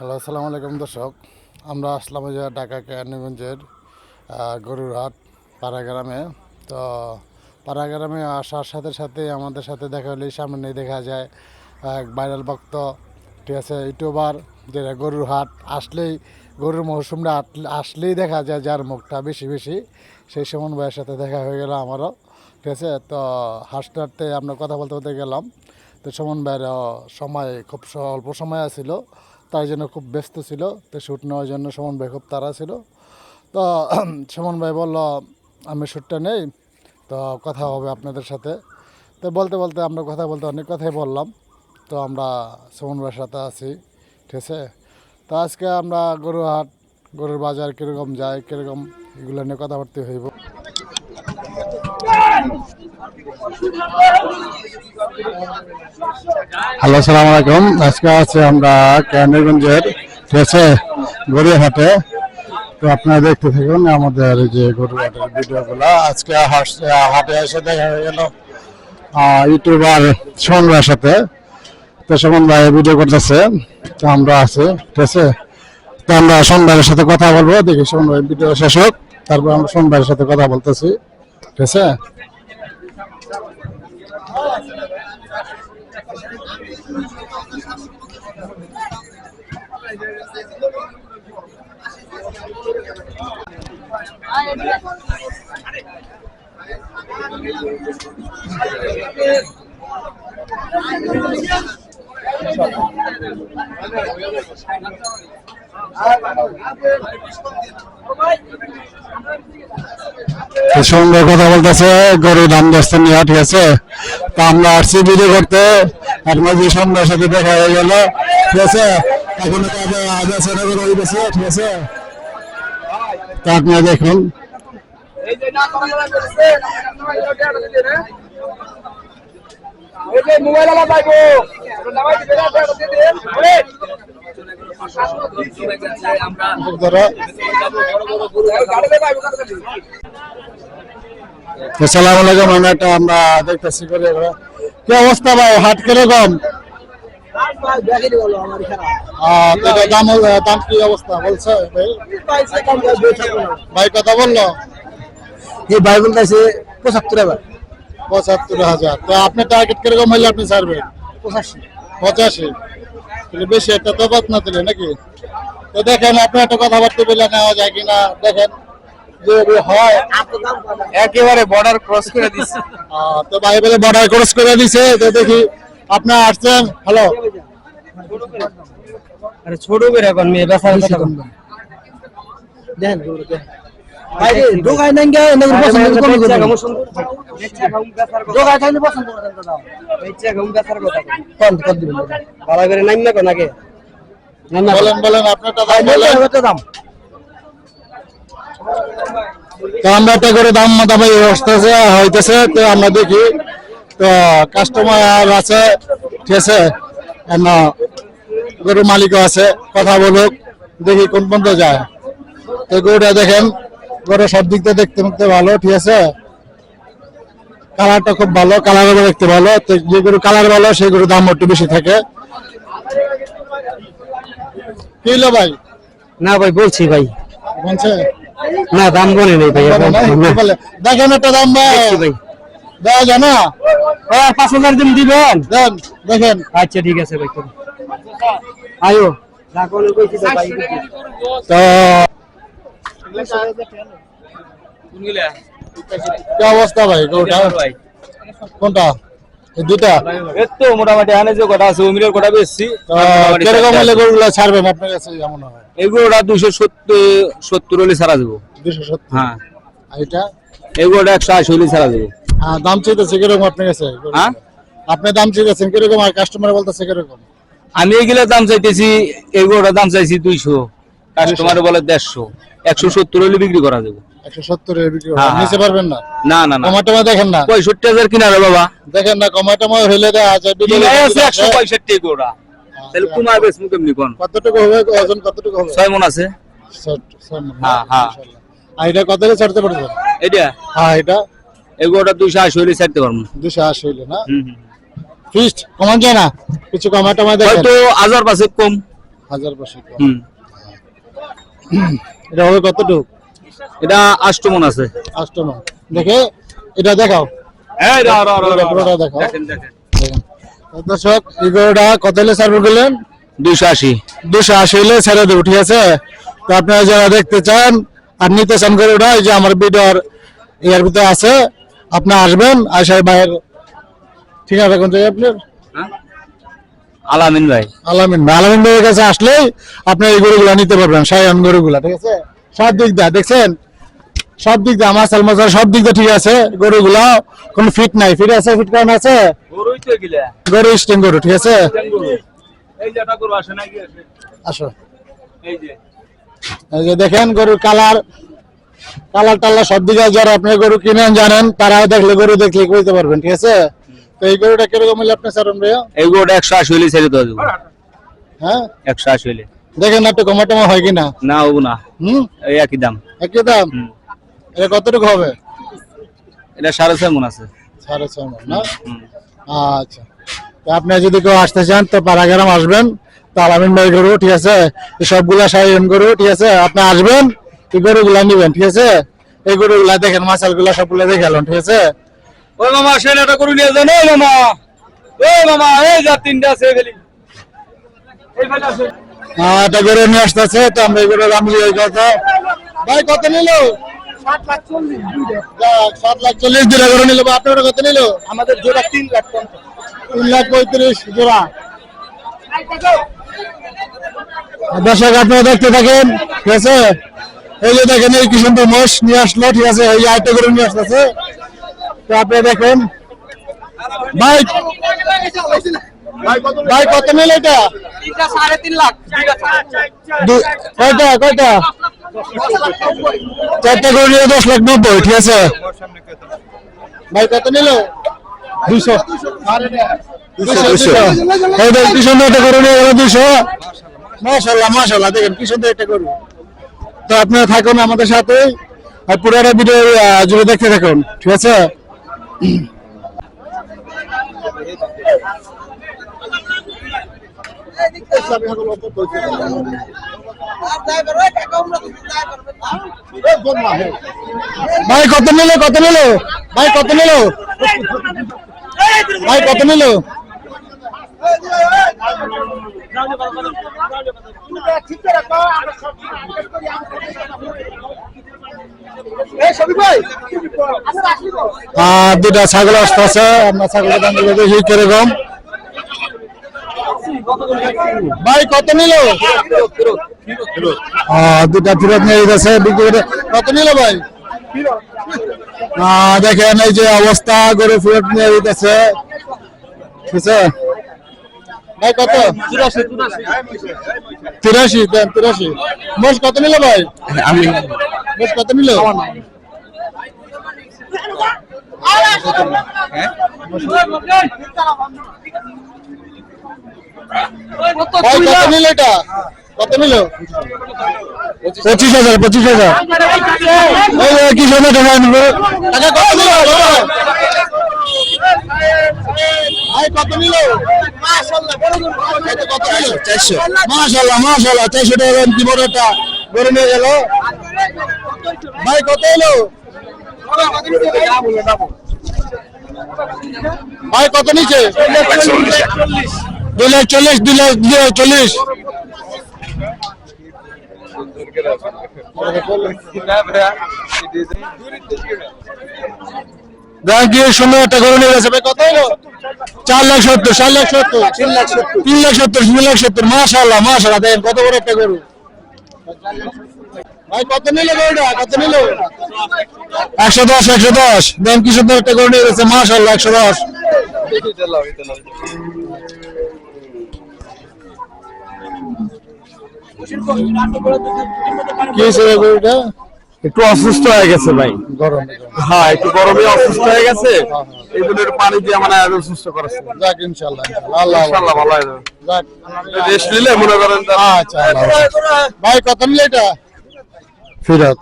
Hello আসসালামু আলাইকুম দর্শক। আমরা আসলাম যে ঢাকা কেরানীগঞ্জের আহ, গরুরহাট পাড়াগ্রামে। তো পাড়াগ্রামে আসার সাথে সাথে আমাদের সাথে দেখা হলে সামনে দেখা যায় এক ভাইরাল ভক্ত। ঠিক আছে ইউটিউবার যেটা গরুর হাট আসলেই গরুর মৌসুমটা আসলেই দেখা যায় যার মুখটা বেশি বেশি সেই সুমন ভাইয়ের সাথে দেখা হয়ে গেল আমারও। ঠিক আছে তো হাসতে হাঁটতে আমরা কথা বলতে বলতে গেলাম। তো সুমন সময় খুব অল্প সময় ছিল তাই জন্য খুব ব্যস্ত ছিল। তো শ্যুট নেওয়ার জন্য সুমন ভাই খুব তাড়া ছিল। তো সুমন ভাই বলল, আমি শ্যুটটা নেই, তো কথা হবে আপনাদের সাথে। তো বলতে বলতে আমরা কথা বলতে অনেক কথাই বললাম। তো আমরা সুমন ভাইয়ের সাথে আছি, ঠিক আছে? তো আজকে আমরা গরু হাট গরুর বাজার কীরকম যায়, কীরকম এগুলো নিয়ে কথাবার্তা হইব। হ্যালো সালাম আলাইকুম আজকে আছে আমরা কেরানীগঞ্জের ঠিক আছে গড়িয়াহাটে। তো আপনারা দেখতে থাকুন আমাদের যে গরুহাটের ভিডিওগুলো। আজকে হাটে এসে দেখা হয়ে গেল ইউটিউবার ভাইয়ের সাথে। তো সুমন ভাই ভিডিও করতেছে, তো আমরা আছি ঠিক আছে তো আমরা সোমবারের সাথে কথা বলব। দেখি ভাই ভিডিও শেষ হোক, তারপর আমরা সোমবারের সাথে কথা বলতেছি। ঠিক আছে সঙ্গে কথা বলতেছে, গরুর দাম দশটা নিয়ে, ঠিক আছে? তা আমরা আসছি ভিডিও করতে। আপনার যে সন্ধ্যার সাথে দেখা হয়ে গেল, ঠিক আছে? এখন আগে করে ঠিক আছে? তা আপনারা দেখুন। সালাম আলাইকুম আমরা একটা আমরা দেখতেছি করে কি অবস্থা ভাই? হাট কীরকম দেখেনি বলো আমার খারাপ আহ, তো এটা কি অবস্থা ভাই কথা বলল হাজার তো আপনার আপনি পঁচাশি বেশি একটা দিলে নাকি তো দেখেন আপনি একটা কথাবার্তা বলে নেওয়া যায় কিনা দেখেন হয় একেবারে বর্ডার ক্রস করে আহ, তো বর্ডার ক্রস করে দিছে তো দেখি আপনার আসছেন। হ্যালো আরে ছোট করে এখন মেয়ে বেসার কথা দেখেন বাইরে ঢোকায় নাই গে এনে পছন্দ করে কোন ঢোকায় থাকলে পছন্দ করে দেন দাদা। বেচা ঘুম বেসার কথা। কোন কত দিবেন ভালো করে নাইম না কোন আগে বলেন বলেন আপনারটা দাম বলেন। দাম। তো আমরা একটা করে দাম মোটামুটি আসতেছে হইতেছে তো আমরা দেখি। তো কাস্টমার আছে ঠিক আছে? গরু মালিকও আছে কথা বলুক দেখি কোন পর্যন্ত যায়। তো গরুটা দেখেন গরু সব দিক দিয়ে দেখতে দেখতে ভালো ঠিক আছে? কালারটা খুব ভালো কালারও দেখতে ভালো তো যে গরু কালার ভালো সেই গরুর দাম একটু বেশি থাকে। কি হলো ভাই? না ভাই বলছি ভাই। বলছে? না দাম বলে নেই ভাই? দেখেন একটা দাম ভাই। দেওয়া যায় না? পাঁচ হাজার দিন দিবেন। দেখেন। আচ্ছা ঠিক আছে ভাই আয়ো। তো কি অবস্থা ভাই? কোনটা? দুটা মোটামুটি আনে যে কটা আছে অমিরের কটা বেশি। কীরকম হলে গরুগুলো ছাড়বেন? আপনার কাছে এমন হয়? এগুলোটা দুশো সত্তর সত্তর হলে ছাড়া দেবো দুশো সত্তর? হ্যাঁ। এটা? এগুলোটা একশো আশি হলে ছাড়া দেবো হ্যাঁ, দাম চাইতেছে কীরকম আপনার কাছে? হ্যাঁ? আপনি দাম চাইতেছেন কীরকম আর কাস্টমার বলতেছে কীরকম? আমি এগুলো দাম চাইতেছি এগুলোটা দাম চাইছি দুইশো। কাস্টমার বলে দেড়শো। একশো সত্তর হলে বিক্রি করা যাবে। একশো সত্তর বিক্রি হ্যাঁ, নিচে পারবেন না? না না না। কমাটমা দেখেন না। পঁয়ষট্টি হাজার কিনা বাবা। দেখেন না কমাটমা হইলে দেওয়া যায় একশো পঁয়ষট্টি এগুলোটা তাহলে কুমার বেশ মুখে কোন? কতটুকু হবে? ওজন কতটুকু হবে? ছয় মন আছে। হ্যাঁ, হ্যাঁ। আর এটা কত ছাড়তে পারবেন? এটা? হ্যাঁ এটা এগুলোটা দুইশো আশি হলে ছাড়তে পারব। দুশো আশি হইলে না? ফিস্ট কমান যায় না? কিছু কমাটমা দেখেন। হয়তো হাজার পাঁচেক কম। হাজার পাঁচশো কম। এটা হবে কতটুক? এটা আষ্টমন আছে। অষ্টম দেখে এটা দেখাও। পুরোটা দেখাও। দর্শক এই কত হলে সার্ভে করলেন দুইশো আশি। দুশো আশি হলে ছেড়ে দেবো ঠিক আছে? তো আপনারা যারা দেখতে চান আর নিতে চান করে ওটা এই যে আমার ভিডিওর ইয়ার ভিতরে আছে আপনি আসবেন আসার বাইরের ঠিকানা কোন জায়গায় আপনার? আলামিন ভাই। আলামিন ভাই। আলামিন ভাইয়ের কাছে আসলেই আপনি এই গরুগুলা নিতে পারবেন সায়ান গরুগুলা ঠিক আছে? সব দিক দিয়ে দেখছেন? সব দিক দিয়ে মাসাল মাসাল সব দিক দিয়ে ঠিক আছে গরুগুলা কোনো ফিট নাই। ফিট আছে ফিট কারণ আছে? গরুই তো গিলা গরু স্টিং গরু ঠিক আছে? আসে নাকি আসে? আসো। এই যে। এই যে দেখেন গরুর কালার কালার টালার সব দিকে যারা আপনি গরু কিনেন জানেন তারা দেখলে গরু দেখলে বুঝতে পারবেন ঠিক আছে? তো এই গরুটা কীরকম হলে আপনি সারন ভাইয়া? এই গরুটা একশো আশি হলে ছেড়ে দেওয়া যাবে। হ্যাঁ? একশো আশি হলে দেখেন একটু কমাটমা হয় কিনা? না হব না। হুম? এই একই দাম। একই দাম। এটা কতটুকু হবে? এটা সাড়ে ছয় মন আছে। সাড়ে ছয় মণ, না? আচ্ছা। আপনি যদি কেউ আসতে চান তো পাড়াগ্রাম আসবেন। তো আলামিন ভাই গরু ঠিক আছে? সবগুলা সাইন গরু ঠিক আছে? আপনি আসবেন এই গরুগুলা নিবেন ঠিক আছে? এই গরুগুলা দেখেন মাছালগুলা সবগুলা দেখে ঠিক আছে? মামা গরু নিয়ে যান মামা। মামা এই যা তিনটা আছে এই ফেলি আছে। আহ, একটা গরু নিয়ে আসতেছে তো আমরা এই গরু দাম দিয়ে কথা ভাই কত নিল? সাত লাখ চল্লিশ জোড়া গরু নিল বা আপনার কত নিল? আমাদের জোড়া তিন লাখ তিন লাখ পঁয়ত্রিশ জোড়া। দর্শক আপনারা দেখতে থাকেন ঠিক আছে? এই যে দেখেন, এই কি সুন্দর মোষ নিয়ে আসলো, ঠিক আছে, এই আয়টা করে নিয়ে আসতেছে। তো আপনি দেখেন, ভাই ভাই, কত নিল এটা? করে দশ লাখ ঠিক আছে। কত মাশাল্লাহ মাশাল্লাহ দেখেন কি সুন্দর একটা গরু। তো আপনারা থাকুন আমাদের সাথে। আর পুরোটা ভিডিও জুড়ে দেখতে থাকুন, ঠিক আছে? ভাই, কত নিল কত নিল? ভাই, কত নিল? ভাই, কত নিল? দুটা ছাগল আসতেছে আমরা ছাগলের দাম দেখি কীরকম ভাই কত নিল? দুটা ফেরত নিয়ে গেছে বিক্রি করে। কত নিল ভাই? আহ, দেখেন এই যে অবস্থা গরু ফেরত নিয়ে দিতেছে ঠিক আছে? ভাই কত? তিরাশি। দেন তিরাশি। মোষ কত নিল ভাই? আমি মোষ কত নিল? ভাই কত নিল এটা? কত নিল? পঁচিশ হাজার পঁচিশ হাজার। কি সুন্দর টাকা নিল টাকা কত নিল? ভাই কত নিল? চারশো মাশাল্লাহ কি একটা গরু গেল? ভাই, কত এলো ভাই, কত নিচে দুই চল্লিশ, দুই লাখ সুন্দর একটা গরু নিয়ে গেছে। ভাই, কত এলো চার লাখ সত্তর চার লাখ সত্তর তিন লাখ সত্তর তিন লাখ সত্তর তিন লাখ সত্তর মাশাল্লাহ মাশাল্লাহ দেখেন কত বড় একটা গরু। ভাই কত নিল গরুটা? কত নিল? একশো দশ একশো দশ। দেন কি সুন্দর একটা গরু নিয়ে গেছে মাশাল্লাহ একশো দশ। কি হয়েছে গরুটা? একটু অসুস্থ হয়ে গেছে ভাই। গরম। হ্যাঁ একটু গরমে অসুস্থ হয়ে গেছে। একটু পানি দিয়ে মানে আরও সুস্থ করেছে। যাক ইনশাল্লাহ ইনশাল্লাহ। আল্লাহ ইনশাল্লাহ ভালো হয়ে যাবে যাক রেস্ট নিলে মনে করেন আচ্ছা ভাই কত নিলে এটা? ফিরত।